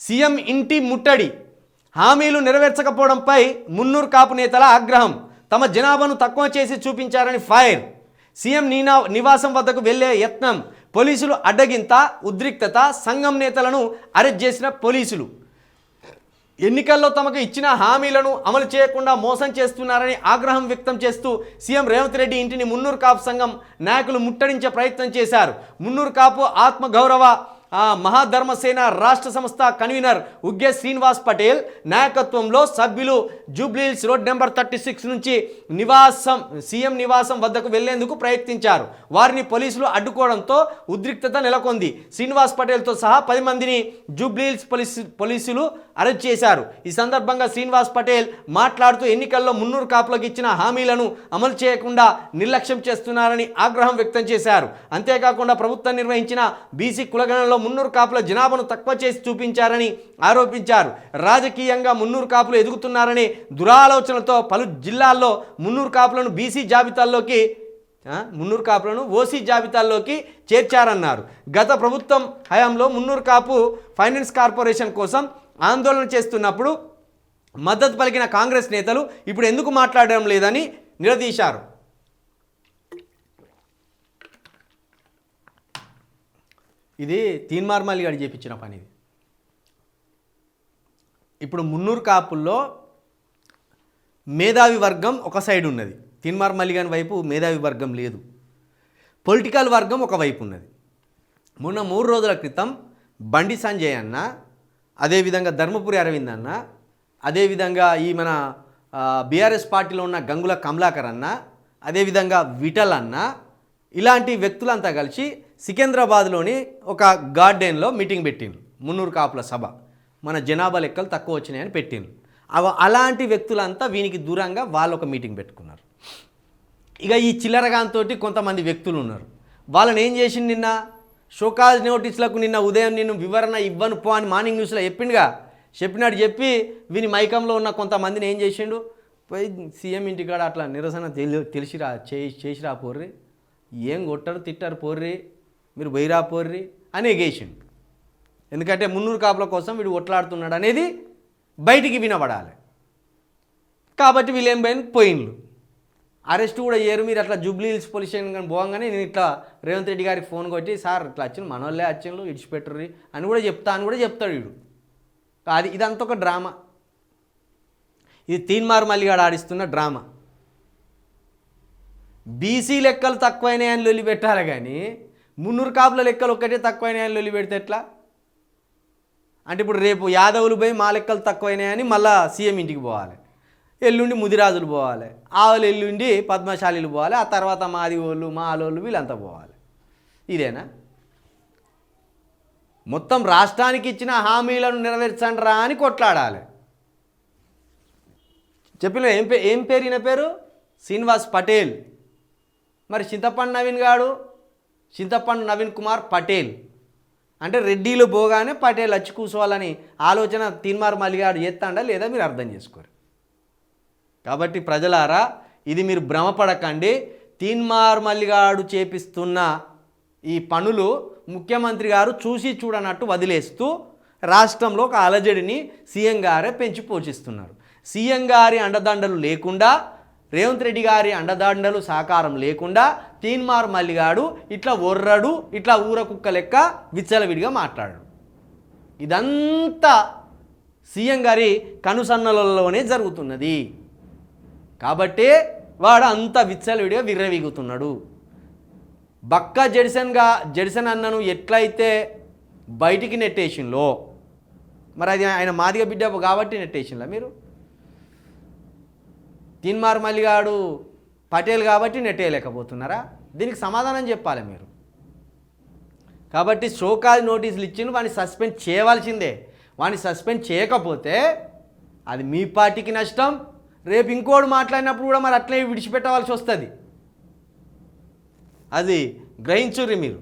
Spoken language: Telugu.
సీఎం ఇంటి ముట్టడి. హామీలు నెరవేర్చకపోవడంపై మున్నూరు కాపు నేతల ఆగ్రహం. తమ జనాభాను తక్కువ చేసి చూపించారని ఫైర్. సీఎం నీనా నివాసం వద్దకు వెళ్ళే యత్నం. పోలీసులు అడ్డగింత ఉద్రిక్తత సంఘం నేతలను అరెస్ట్ చేసిన పోలీసులు. ఎన్నికల్లో తమకు ఇచ్చిన హామీలను అమలు చేయకుండా మోసం చేస్తున్నారని ఆగ్రహం వ్యక్తం చేస్తూ సీఎం రేవంత్ రెడ్డి ఇంటిని మున్నూరు కాపు సంఘం నాయకులు ముట్టడించే ప్రయత్నం చేశారు. మున్నూరు కాపు ఆత్మగౌరవ మహాధర్మసేన రాష్ట్ర సంస్థ కన్వీనర్ ఉగ్గే శ్రీనివాస్ పటేల్ నాయకత్వంలో సభ్యులు Jubilee Hills road number thirty six నుంచి నివాసం సీఎం నివాసం వద్దకు వెళ్ళేందుకు ప్రయత్నించారు. వారిని పోలీసులు అడ్డుకోవడంతో ఉద్రిక్తత నెలకొంది. శ్రీనివాస్ పటేల్తో సహా పది మందిని జూబ్లీహిల్స్ పోలీసు పోలీసులు అరెస్ట్ చేశారు. ఈ సందర్భంగా శ్రీనివాస్ పటేల్ మాట్లాడుతూ ఎన్నికల్లో మున్నూరు కాపులకు ఇచ్చిన హామీలను అమలు చేయకుండా నిర్లక్ష్యం చేస్తున్నారని ఆగ్రహం వ్యక్తం చేశారు. అంతేకాకుండా ప్రభుత్వం నిర్వహించిన బీసీ కులగణంలో మున్నూరు కాపుల జనాభాను తక్కువ చేసి చూపించారని ఆరోపించారు. రాజకీయంగా మున్నూరు కాపులు ఎదుగుతున్నారనే దురాలోచనలతో పలు జిల్లాల్లో మున్నూరు కాపులను బీసీ జాబితాల్లోకి మున్నూరు కాపులను ఓసీ జాబితాల్లోకి చేర్చారన్నారు. గత ప్రభుత్వం హయాంలో మున్నూరు కాపు ఫైనాన్స్ కార్పొరేషన్ కోసం ఆందోళన చేస్తున్నప్పుడు మద్దతు పలికిన కాంగ్రెస్ నేతలు ఇప్పుడు ఎందుకు మాట్లాడడం లేదని నిలదీశారు. ఇది తీన్మార్మల్లి గారు చేపించిన పని ఇది. ఇప్పుడు మున్నూరు కాపుల్లో మేధావి వర్గం ఒక సైడ్ ఉన్నది. తిన్మార్ మల్లిగాని వైపు మేధావి వర్గం లేదు. పొలిటికల్ వర్గం ఒక వైపు ఉన్నది. మొన్న మూడు రోజుల క్రితం బండి సంజయ్ అన్న అదేవిధంగా ధర్మపురి అరవింద్ అన్న అదేవిధంగా ఈ మన బీఆర్ఎస్ పార్టీలో ఉన్న గంగుల కమలాకర్ అన్న అదేవిధంగా విఠల్ అన్న ఇలాంటి వ్యక్తులంతా కలిసి సికింద్రాబాద్లోని ఒక గార్డెన్లో మీటింగ్ పెట్టిండ్రు. మున్నూరు కాపుల సభ. మన జనాభా లెక్కలు తక్కువ వచ్చినాయని పెట్టిండ్రు. అవ అలాంటి వ్యక్తులంతా వీనికి దూరంగా వాళ్ళు ఒక మీటింగ్ పెట్టుకున్నారు. ఇక ఈ చిల్లరగాంతో కొంతమంది వ్యక్తులు ఉన్నారు. వాళ్ళని ఏం చేసిండు నిన్న? షోకాజ్ నోటీసులకు నిన్న ఉదయం నేను వివరణ ఇవ్వను పో అని మార్నింగ్ న్యూస్లో చెప్పిండుగా. చెప్పినట్టు చెప్పి వీని మైకంలో ఉన్న కొంతమందిని ఏం చేసిండు? పోయి సీఎం ఇంటికాడ అట్లా నిరసన తెలి తెలిసిరా చేసి చేసిరా పోర్రి. ఏం కొట్టరు తిట్టారు పోర్రి. మీరు బైరా పోర్రి అని ఎగేసిండు ఎందుకంటే మున్నూరు కాపుల కోసం వీడు ఒట్లాడుతున్నాడు అనేది బయటికి వినబడాలి. కాబట్టి వీళ్ళు ఏం పోయిన పోయిండ్లు. అరెస్ట్ కూడా చేయరు మీరు అట్లా జూబ్లీ హిల్స్ పోలీస్ స్టేషన్ కానీ పోగానే నేను ఇట్లా రేవంత్ రెడ్డి గారికి ఫోన్ కొట్టి సార్ ఇట్లా వచ్చిన మనోళ్ళే వచ్చిండ్రు ఇడిచిపెట్టరు అని కూడా చెప్తా అని కూడా చెప్తాడు వీడు. అది ఇదంతా ఒక డ్రామా. ఇది తీన్మార్ మల్లిగాడు ఆడిస్తున్న డ్రామా. బీసీ లెక్కలు తక్కువైనాయని లొల్లి పెట్టాలి కానీ మున్నూరు కాపుల లెక్కలు ఒక్కటే తక్కువైనాయని లొల్లి పెడితే ఎట్లా? అంటే ఇప్పుడు రేపు యాదవులు పోయి మా లెక్కలు తక్కువైనాయని మళ్ళా సీఎం ఇంటికి పోవాలి. ఎల్లుండి ముదిరాజులు పోవాలి. ఆవులు ఎల్లుండి పద్మశాలీలు పోవాలి. ఆ తర్వాత మాది వాళ్ళు మా ఆలోళ్ళు వీళ్ళంతా పోవాలి. ఇదేనా? మొత్తం రాష్ట్రానికి ఇచ్చిన హామీలను నెరవేర్చండిరా అని కొట్లాడాలి. చెప్పిన ఏం పే ఏం పేరు ఈయన పేరు? శ్రీనివాస్ పటేల్. మరి చింతపండు నవీన్ గాడు చింతపండు నవీన్ కుమార్ పటేల్. అంటే రెడ్డీలు పోగానే పటేల్ వచ్చి కూర్చోవాలని ఆలోచన తీన్మార్ మల్లిగాడు చేస్తాడా లేదా మీరు అర్థం చేసుకోరు. కాబట్టి ప్రజలారా ఇది మీరు భ్రమపడకండి. తీన్మార్ మల్లిగాడు చేపిస్తున్న ఈ పనులు ముఖ్యమంత్రి గారు చూసి చూడనట్టు వదిలేస్తూ రాష్ట్రంలో ఒక అలజడిని సీఎం గారే పెంచి పోషిస్తున్నారు. సీఎం గారి అండదండలు లేకుండా రేవంత్ రెడ్డి గారి అండదండలు సహకారం లేకుండా తీన్మార్ మల్లిగాడు ఇట్లా ఒర్రడు ఇట్లా ఊర కుక్క లెక్క విచ్చలవిడిగా మాట్లాడాడు. ఇదంతా సీఎం గారి కనుసన్నలలోనే జరుగుతున్నది. కాబట్టి వాడు అంత విచ్చలవిడిగా విర్రవీగుతున్నాడు. బక్క జెడిసన్గా జెడిసన్ అన్నను ఎట్లయితే బయటికి నెట్టేసింలో మరి అది ఆయన మాదిగ బిడ్డ కాబట్టి నెట్టేసింలా మీరు? తీన్మార్ మల్లిగాడు పటేల్ కాబట్టి నెట్టేయలేకపోతున్నారా దీనికి సమాధానం చెప్పాలి మీరు. కాబట్టి షోకాజ్ నోటీసులు ఇచ్చిన వాడిని సస్పెండ్ చేయవలసిందే. వాడిని సస్పెండ్ చేయకపోతే అది మీ పార్టీకి నష్టం. రేపు ఇంకోడు మాట్లాడినప్పుడు కూడా మరి అట్లే విడిచిపెట్టవలసి వస్తుంది. అది గ్రహించుర్రి మీరు.